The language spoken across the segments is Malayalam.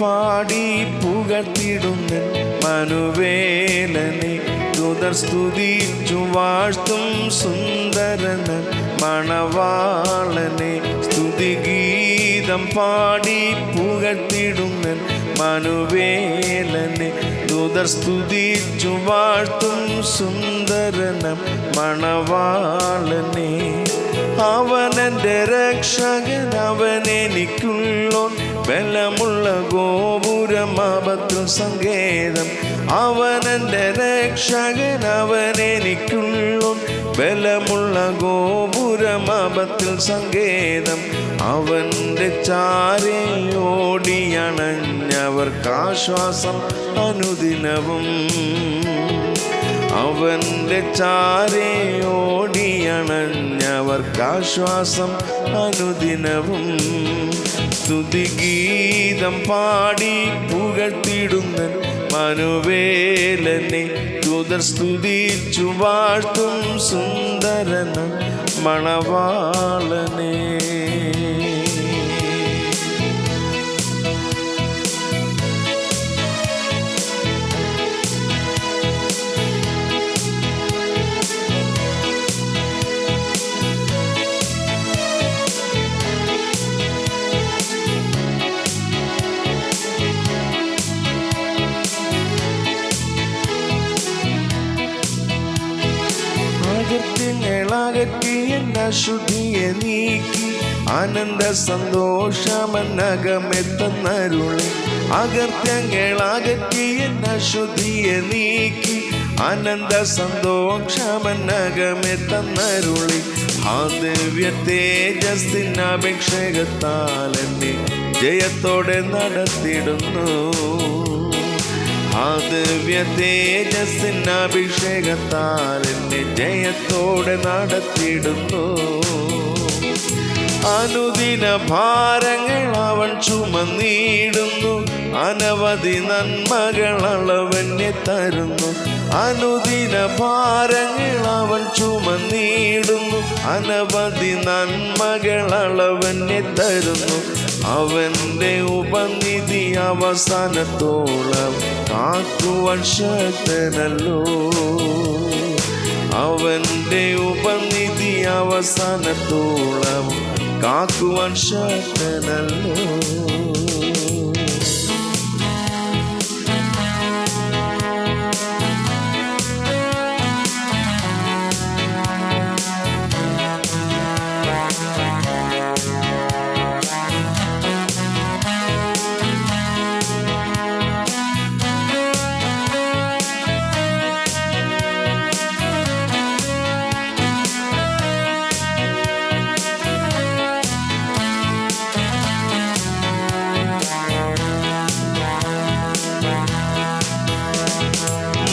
പാടി പുകർത്തിടുന്ന മനുവേലനെ ദുതർ സ്തുതിച്ചു വാഴ്ത്തും സുന്ദരന മണവാളനെ. സ്തുതിഗീതം പാടി പുകഴ്ത്തിടുന്ന മനുവേലനെ ദുതർ സ്തുതിച്ചു വാഴ്ത്തും സുന്ദരനം മണവാളനെ. അവനെന്റെ രക്ഷകൻ അവൻ എനിക്കുള്ളോൻ. ബലമുള്ള ഗോപുരം ആപത്തിൽ സങ്കേതം. അവനെന്റെ രക്ഷകൻ അവൻ എനിക്കുള്ളോൻ. ബലമുള്ള ഗോപുരം ആപത്തിൽ സങ്കേതം. അവന്റെ ചാരയോടിയണഞ്ഞവർക്കാശ്വാസം അനുദിനവും. അവന്റെ ചാരയോടിയണഞ്ഞവർക്കാശ്വാസം അനുദിനവും. സ്തുതിഗീതം പാടി പുകഴ്ത്തിടുന്ന മനുവേലനെ തുതർ സ്തുതിച്ചു വാഴ്ത്തും സുന്ദരനും മണവാളനെ. അകത്യങ്ങളകറ്റി എന്ന ശുദ്ധിയെ നീക്കി ആനന്ദ സന്തോഷമന്നകമെത്തന്നരുളി അകർത്യങ്ങളകറ്റി എന്ന ശുദ്ധിയെ നീക്കി ആനന്ദ സന്തോഷമന്നകമെത്തന്നരുളി ആ ദിവ്യ തേജസ്സിനപേക്ഷകത്താലെന്നെ ജയത്തോടെ നടത്തിടുന്നു. ദിവ്യ തേജസ്സിന് അഭിഷേകത്താൽ എന്നെ ജയത്തോടെ നടത്തിയിടുന്നു. അനുദിന ഭാരങ്ങൾ അവൻ ചുമന്നിടുന്നു അനവധി നന്മകൾ അളവന്നെ തരുന്നു. അനുദിന ഭാരങ്ങൾ അവൻ ചുമന്നിടുന്നു അനവധി നന്മകൾ അളവന്നെ തരുന്നു. അവന്റെ ഉപനിധി അവസാനത്തോളം കാക്കുവാൻ ശക്തനല്ലോ അവന്റെ ഉപനിധി അവസാനത്തോളം കാക്കുവാൻ ശക്തനല്ലോ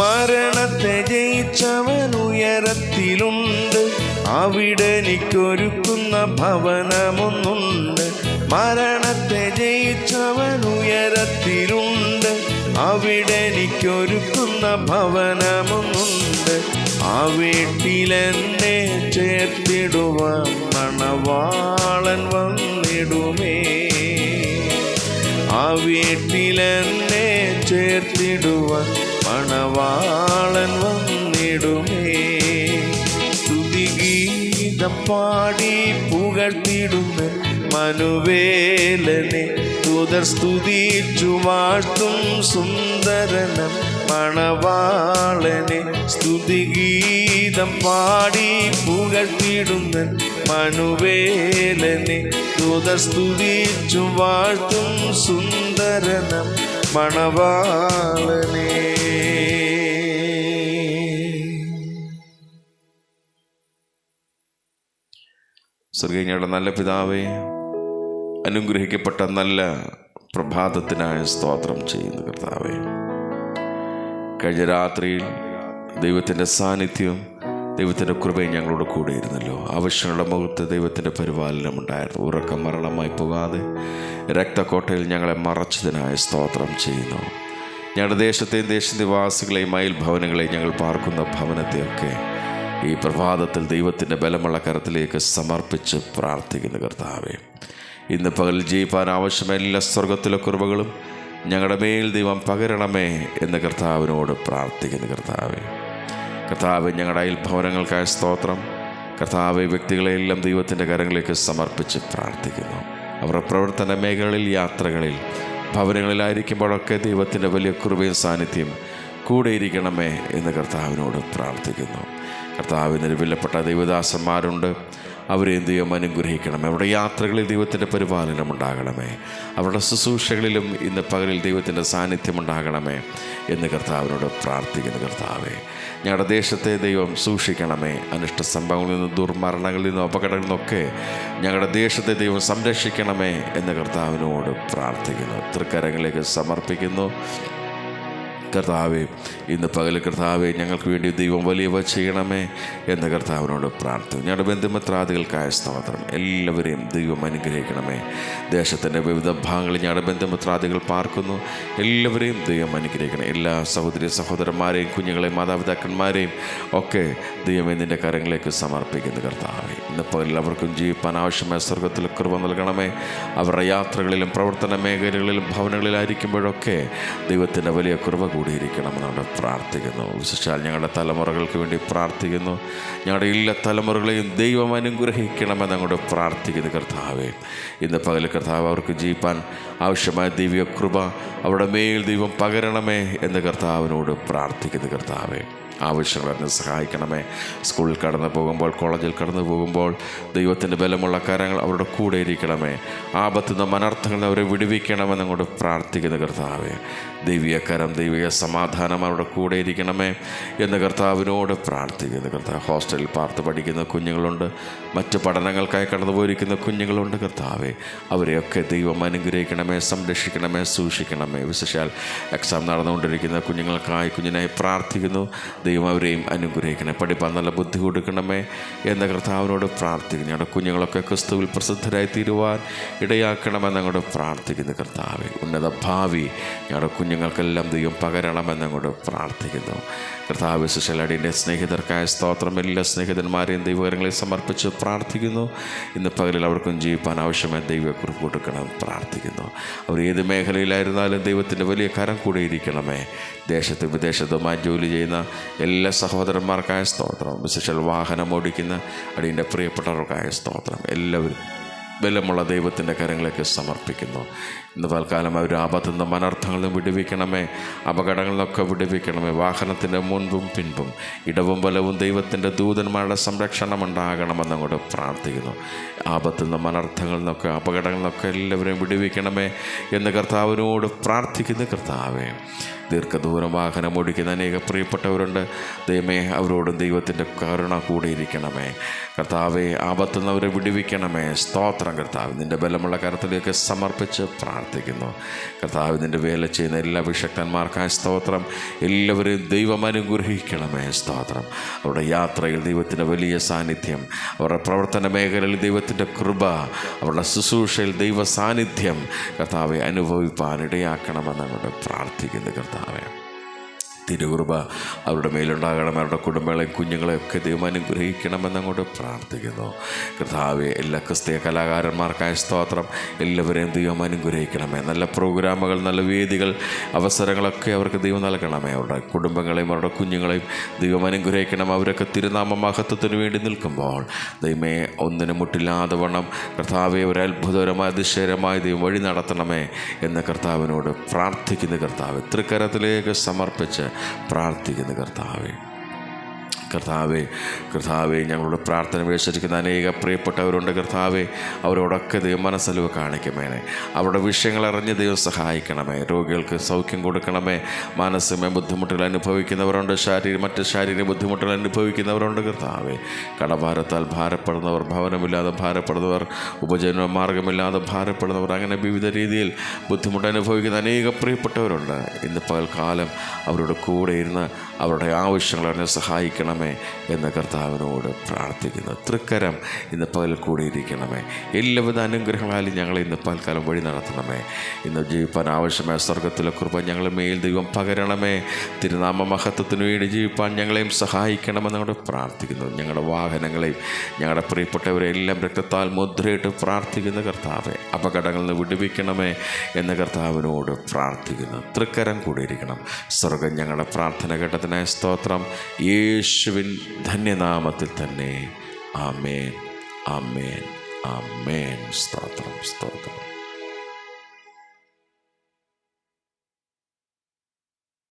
മരണത്തെ ജയിച്ചവൻ ഉയരത്തിലുണ്ട് അവിടെ എനിക്കൊരുക്കുന്ന ഭവനമൊന്നുണ്ട്. മരണത്തെ ജയിച്ചവൻ ഉയരത്തിലുണ്ട് അവിടെ എനിക്കൊരുക്കുന്ന ഭവനമൊന്നുണ്ട്. ആ വീട്ടിലെന്നെ ചേർത്തിടുവാൻ മണവാളൻ വന്നിടുമേ. ആ വീട്ടിലെന്നെ ചേർത്തിടുവാൻ മണവാളൻ വന്നിടുമേ. സ്തുതിഗീതം പാടി പുകഴ്ത്തിടുന്ന മനുവേലനെ തുതർ സ്തുതിച്ചു വാഴ്ത്തും സുന്ദരനം. മണവാളനെ സ്തുതിഗീതം പാടി പുകഴ്ത്തിടുന്ന മനുവേലനെ തുതർ സ്തുതിച്ചു വാഴ്ത്തും സുന്ദരനം. മണവാളനെ സ്വർഗീയങ്ങളുടെ നല്ല പിതാവേ അനുഗ്രഹിക്കപ്പെട്ട നല്ല പ്രഭാതത്തിനായ സ്തോത്രം ചെയ്യുന്നു കർത്താവേ. കഴിഞ്ഞ രാത്രിയിൽ ദൈവത്തിന്റെ സാന്നിധ്യം ദൈവത്തിന്റെ കൃപയും ഞങ്ങളോട് കൂടെ ഇരുന്നല്ലോ. ആവശ്യങ്ങളുടെ മുഖത്ത് ദൈവത്തിന്റെ പരിപാലനം ഉണ്ടായിരുന്നു. ഉറക്കം മരണമായി പോകാതെ രക്തക്കോട്ടയിൽ ഞങ്ങളെ മറച്ചതിനായ സ്തോത്രം ചെയ്യുന്നു. ഞങ്ങളുടെ ദേശത്തെയും ദേശനിവാസികളെയും അയൽ ഭവനങ്ങളെയും ഞങ്ങൾ പാർക്കുന്ന ഭവനത്തെയൊക്കെ ഈ പ്രഭാതത്തിൽ ദൈവത്തിന്റെ ബലമുള്ള കരത്തിലേക്ക് സമർപ്പിച്ച് പ്രാർത്ഥിക്കുന്നു കർത്താവെ. ഇന്ന് പകൽ ജയിപ്പാൻ ആവശ്യമായ എല്ലാ സ്വർഗത്തിലെ കുറവുകളും ഞങ്ങളുടെ മേൽ ദൈവം പകരണമേ എന്ന് കർത്താവിനോട് പ്രാർത്ഥിക്കുന്നു കർത്താവെ. കർത്താവ് ഞങ്ങളുടെ അയൽഭവനങ്ങൾക്കായ സ്തോത്രം. കർത്താവ് വ്യക്തികളെയെല്ലാം ദൈവത്തിന്റെ കരങ്ങളിലേക്ക് സമർപ്പിച്ച് പ്രാർത്ഥിക്കുന്നു. അവരുടെ പ്രവർത്തന മേഖലകളിൽ യാത്രകളിൽ ഭവനങ്ങളിലായിരിക്കുമ്പോഴൊക്കെ ദൈവത്തിന്റെ വലിയ കൃപയും സാന്നിധ്യം കൂടെയിരിക്കണമേ എന്ന് കർത്താവിനോട് പ്രാർത്ഥിക്കുന്നു. കർത്താവിന് വിലപ്പെട്ട ദൈവദാസന്മാരുണ്ട്. അവരെയും ദൈവം അനുഗ്രഹിക്കണം. അവരുടെ യാത്രകളിൽ ദൈവത്തിന്റെ പരിപാലനം ഉണ്ടാകണമേ. അവരുടെ ശുശ്രൂഷകളിലും ഇന്ന് പകലിൽ ദൈവത്തിന്റെ സാന്നിധ്യം ഉണ്ടാകണമേ എന്ന് കർത്താവിനോട് പ്രാർത്ഥിക്കുന്നു കർത്താവേ. ഞങ്ങളുടെ ദേശത്തെ ദൈവം സൂക്ഷിക്കണമേ. അനിഷ്ട സംഭവങ്ങളിൽ നിന്നും ദുർമരണങ്ങളിൽ നിന്നും അപകടങ്ങളിൽ നിന്നൊക്കെ ഞങ്ങളുടെ ദേശത്തെ ദൈവം സംരക്ഷിക്കണമേ എന്ന് കർത്താവിനോട് പ്രാർത്ഥിക്കുന്നു. തൃക്കരങ്ങളിലേക്ക് സമർപ്പിക്കുന്നു. കർത്താവെ ഇന്ന് പകൽ കർത്താവേ ഞങ്ങൾക്ക് വേണ്ടി ദൈവം വലിയവ ചെയ്യണമേ എന്ന് കർത്താവിനോട് പ്രാർത്ഥിക്കും ഞങ്ങളുടെ ബന്ധുമിത്രാദികൾക്കായ സ്തോത്രം. എല്ലാവരെയും ദൈവം അനുഗ്രഹിക്കണമേ. ദേശത്തിന്റെ വിവിധ ഭാഗങ്ങളിൽ ഞങ്ങളുടെ ബന്ധുമിത്രാദികൾ പാർക്കുന്നു. എല്ലാവരെയും ദൈവം അനുഗ്രഹിക്കണം. എല്ലാ സഹോദരി സഹോദരന്മാരെയും കുഞ്ഞുങ്ങളെയും മാതാപിതാക്കന്മാരെയും ഒക്കെ ദൈവം എന്നിന്റെ കരങ്ങളിലേക്ക് സമർപ്പിക്കുന്നു കർത്താവെ. ഇന്നിപ്പോൾ എല്ലാവർക്കും ജീവിപ്പാൻ ആവശ്യമായ സ്വർഗത്തിൽ കൃപ നൽകണമേ. അവരുടെ യാത്രകളിലും പ്രവർത്തന മേഖലകളിലും ഭവനങ്ങളിലായിരിക്കുമ്പോഴൊക്കെ ദൈവത്തിന്റെ വലിയ കൃപ കൂടിയിരിക്കണമെന്നാണ് പ്രാർത്ഥിക്കുന്നു. വിശേഷാൽ ഞങ്ങളുടെ തലമുറകൾക്ക് വേണ്ടി പ്രാർത്ഥിക്കുന്നു. ഞങ്ങളുടെ എല്ലാ തലമുറകളെയും ദൈവം അനുഗ്രഹിക്കണമെന്ന് അങ്ങോട്ട് പ്രാർത്ഥിക്കുന്നു കർത്താവെ. ഇന്ന് പകൽ കർത്താവ് അവർക്ക് ജീവിപ്പാൻ ആവശ്യമായ ദൈവിക കൃപ അവരുടെ മേൽ ദൈവം പകരണമേ എന്ന് കർത്താവിനോട് പ്രാർത്ഥിക്കുന്നു കർത്താവെ. ആവശ്യങ്ങളെന്ന് സഹായിക്കണമേ. സ്കൂളിൽ കടന്നു പോകുമ്പോൾ കോളേജിൽ കടന്നു പോകുമ്പോൾ ദൈവത്തിന്റെ ബലമുള്ള കാര്യങ്ങൾ അവരുടെ കൂടെ ഇരിക്കണമേ. ആപത്തുന്ന മനർത്ഥങ്ങൾ അവരെ വിടുവിക്കണമെന്ന് അങ്ങോട്ട് പ്രാർത്ഥിക്കുന്ന കർത്താവേ. ദൈവിക കരം ദൈവിക സമാധാനം അവരുടെ കൂടെ ഇരിക്കണമേ എന്ന് കർത്താവിനോട് പ്രാർത്ഥിക്കുന്നു. കർത്താവ് ഹോസ്റ്റലിൽ പാർത്ത് പഠിക്കുന്ന കുഞ്ഞുങ്ങളുണ്ട്. മറ്റ് പഠനങ്ങൾക്കായി കടന്നുപോയിരിക്കുന്ന കുഞ്ഞുങ്ങളുണ്ട്. കർത്താവെ അവരെയൊക്കെ ദൈവം അനുഗ്രഹിക്കണമേ സംരക്ഷിക്കണമേ സൂക്ഷിക്കണമേ. വിശേഷാൽ എക്സാം നടന്നുകൊണ്ടിരിക്കുന്ന കുഞ്ഞുങ്ങൾക്കായി കുഞ്ഞിനായി പ്രാർത്ഥിക്കുന്നു. ദൈവം അവരെയും അനുഗ്രഹിക്കണേ പഠിപ്പാൻ നല്ല ബുദ്ധി കൊടുക്കണമേ എന്ന് കർത്താവിനോട് പ്രാർത്ഥിക്കുന്നു. ഞങ്ങളുടെ കുഞ്ഞുങ്ങളൊക്കെ ക്രിസ്തുവിൽ പ്രസിദ്ധരായി തീരുവാൻ ഇടയാക്കണമെന്ന് അങ്ങോട്ട് പ്രാർത്ഥിക്കുന്നു. കർത്താവെ ഉന്നത ഭാവി ഞങ്ങളുടെ കുഞ്ഞുങ്ങൾക്കെല്ലാം ദൈവം പകരണമെന്ന് അങ്ങോട്ട് പ്രാർത്ഥിക്കുന്നു. കർത്താവ് സുശലടിന്റെ സ്നേഹിതർക്കായ സ്തോത്രം. എല്ലാ സ്നേഹിതന്മാരെയും ദൈവകരങ്ങളെ സമർപ്പിച്ച് പ്രാർത്ഥിക്കുന്നു. ഇന്ന് പകലിൽ അവർക്കും ജീവിപ്പാൻ ആവശ്യമായ ദൈവക്കുറിപ്പ് കൊടുക്കണം പ്രാർത്ഥിക്കുന്നു. അവർ ഏത് മേഖലയിലായിരുന്നാലും ദൈവത്തിന്റെ വലിയ കരം കൂടെ ഇരിക്കണമേ. ദേശത്തും വിദേശത്തുമായി ജോലി ചെയ്യുന്ന എല്ലാ സഹോദരന്മാർക്കായ സ്തോത്രം. വിശേഷൽ വാഹനം ഓടിക്കുന്ന അടിയന്റെ പ്രിയപ്പെട്ടവർക്കായ സ്തോത്രം. എല്ലാവരും ബലമുള്ള ദൈവത്തിന്റെ കരങ്ങളിലേക്ക് സമർപ്പിക്കുന്നു. ഇന്ന് തൽക്കാലം അവർ ആപത്തു നിന്ന് അനർത്ഥങ്ങളിൽ നിന്നും വിടുവിക്കണമേ. അപകടങ്ങളിലൊക്കെ വിടുവിക്കണമേ. വാഹനത്തിന്റെ മുൻപും പിൻപും ഇടവും ബലവും ദൈവത്തിന്റെ ദൂതന്മാരുടെ സംരക്ഷണം ഉണ്ടാകണമെന്ന് അങ്ങോട്ട് പ്രാർത്ഥിക്കുന്നു. ആപത്തു നിന്നും അനർത്ഥങ്ങളിൽ നിന്നൊക്കെ അപകടങ്ങളിൽ നിന്നൊക്കെ എല്ലാവരെയും വിടുവിക്കണമേ എന്ന് കർത്താവിനോട് പ്രാർത്ഥിക്കുന്നു കർത്താവേ. ദീർഘദൂരം വാഹനം ഓടിക്കുന്ന അനേക പ്രിയപ്പെട്ടവരുണ്ട്. ദൈവമേ അവരോടും ദൈവത്തിന്റെ കരുണ കൂടിയിരിക്കണമേ. കർത്താവെ ആപത്തുന്നവരെ വിടുവിക്കണമേ. സ്തോത്രം. കർത്താവ് നിന്റെ ബലമുള്ള കരത്തിലേക്ക് സമർപ്പിച്ച് പ്രാർത്ഥിക്കുന്നു. കർത്താവ് നിന്റെ വേല ചെയ്യുന്ന എല്ലാ വിശക്തന്മാർക്കായ സ്തോത്രം. എല്ലാവരെയും ദൈവം അനുഗ്രഹിക്കണമേ സ്തോത്രം. അവരുടെ യാത്രയിൽ ദൈവത്തിന്റെ വലിയ സാന്നിധ്യം അവരുടെ പ്രവർത്തന മേഖലയിൽ ദൈവത്തിന്റെ കൃപ അവരുടെ ശുശ്രൂഷയിൽ ദൈവ സാന്നിധ്യം കർത്താവെ അനുഭവിപ്പാൻ ഇടയാക്കണമെന്ന് അങ്ങോട്ട് പ്രാർത്ഥിക്കുന്നു കർത്താവെ. തിരുകൃപ അവരുടെ മേലുണ്ടാകണം അവരുടെ കുടുംബങ്ങളെയും കുഞ്ഞുങ്ങളെയും ഒക്കെ ദൈവം അനുഗ്രഹിക്കണമെന്ന് അങ്ങോട്ട് പ്രാർത്ഥിക്കുന്നു. കർത്താവ് എല്ലാ ക്രിസ്തീയ കലാകാരന്മാർക്കായ സ്തോത്രം എല്ലാവരെയും ദൈവം അനുഗ്രഹിക്കണമേ. നല്ല പ്രോഗ്രാമുകൾ നല്ല വേദികൾ അവസരങ്ങളൊക്കെ അവർക്ക് ദൈവം നൽകണമേ. അവരുടെ കുടുംബങ്ങളെയും അവരുടെ കുഞ്ഞുങ്ങളെയും ദൈവം അനുഗ്രഹിക്കണം. അവരൊക്കെ തിരുനാമ മഹത്വത്തിന് വേണ്ടി നിൽക്കുമ്പോൾ ദൈവമേ ഒന്നിനും മുട്ടില്ലാതെ വണ്ണം കർത്താവെ ഒരു അത്ഭുതകരമായ അതിശയരമായ ദൈവം വഴി നടത്തണമേ എന്ന് കർത്താവിനോട് പ്രാർത്ഥിക്കുന്ന. കർത്താവ് തൃക്കരത്തിലേക്ക് സമർപ്പിച്ച് പ്രാർത്ഥിക്കുന്ന കർത്താവേ കർത്താവെ കർത്താവെ ഞങ്ങളുടെ പ്രാർത്ഥന വിശ്വസിക്കുന്ന അനേക പ്രിയപ്പെട്ടവരുണ്ട് കർത്താവെ. അവരോടൊക്കെ ദൈവം മനസ്സലിവ് കാണിക്കമേനെ അവരുടെ വിഷയങ്ങൾ അറിഞ്ഞ് ദൈവം സഹായിക്കണമേ. രോഗികൾക്ക് സൗഖ്യം കൊടുക്കണമേ. മാനസികമായ ബുദ്ധിമുട്ടുകൾ അനുഭവിക്കുന്നവരുണ്ട്. ശാരീരിക മറ്റ് ശാരീരിക ബുദ്ധിമുട്ടുകൾ അനുഭവിക്കുന്നവരുണ്ട് കർത്താവെ. കടഭാരത്താൽ ഭാരപ്പെടുന്നവർ ഭവനമില്ലാതെ ഭാരപ്പെടുന്നവർ ഉപജീവന മാർഗമില്ലാതെ ഭാരപ്പെടുന്നവർ അങ്ങനെ വിവിധ രീതിയിൽ ബുദ്ധിമുട്ട് അനുഭവിക്കുന്ന അനേക പ്രിയപ്പെട്ടവരുണ്ട്. ഇന്ന് പകൽക്കാലം അവരുടെ കൂടെ ഇരുന്ന് അവരുടെ ആവശ്യങ്ങൾ എന്നെ സഹായിക്കണമേ എന്ന കർത്താവിനോട് പ്രാർത്ഥിക്കുന്നു. തൃക്കരം ഇന്ന് പകൽ കൂടിയിരിക്കണമേ. എല്ലാവിധ അനുഗ്രഹങ്ങളാലും ഞങ്ങളെ ഇന്ന് പൽക്കാലം വഴി നടത്തണമേ. ഇന്ന് ജീവിപ്പാൻ ആവശ്യമായ സ്വർഗത്തിലെ കൃപ ഞങ്ങളുടെ മേൽ ദൈവം പകരണമേ. തിരുനാമ മഹത്വത്തിന് വേണ്ടി ജീവിപ്പാൻ ഞങ്ങളെയും സഹായിക്കണമെന്ന് ഞങ്ങൾ പ്രാർത്ഥിക്കുന്നു. ഞങ്ങളുടെ വാഹനങ്ങളെയും ഞങ്ങളുടെ പ്രിയപ്പെട്ടവരെ എല്ലാം രക്തത്താൽ മുദ്രയിട്ട് പ്രാർത്ഥിക്കുന്ന കർത്താവെ അപകടങ്ങളിൽ നിന്ന് വിടുവിക്കണമേ എന്ന കർത്താവിനോട് പ്രാർത്ഥിക്കുന്നു. തൃക്കരം കൂടിയിരിക്കണം. സ്വർഗം ഞങ്ങളുടെ പ്രാർത്ഥന ഘട്ടത്തിനായ സ്തോത്രം. യേശുവിൻ ധന്യനാമത്തിൽ തന്നെ. ആമേൻ. ആമേൻ. ആമേൻ. സ്തോത്രം സ്തോത്രം.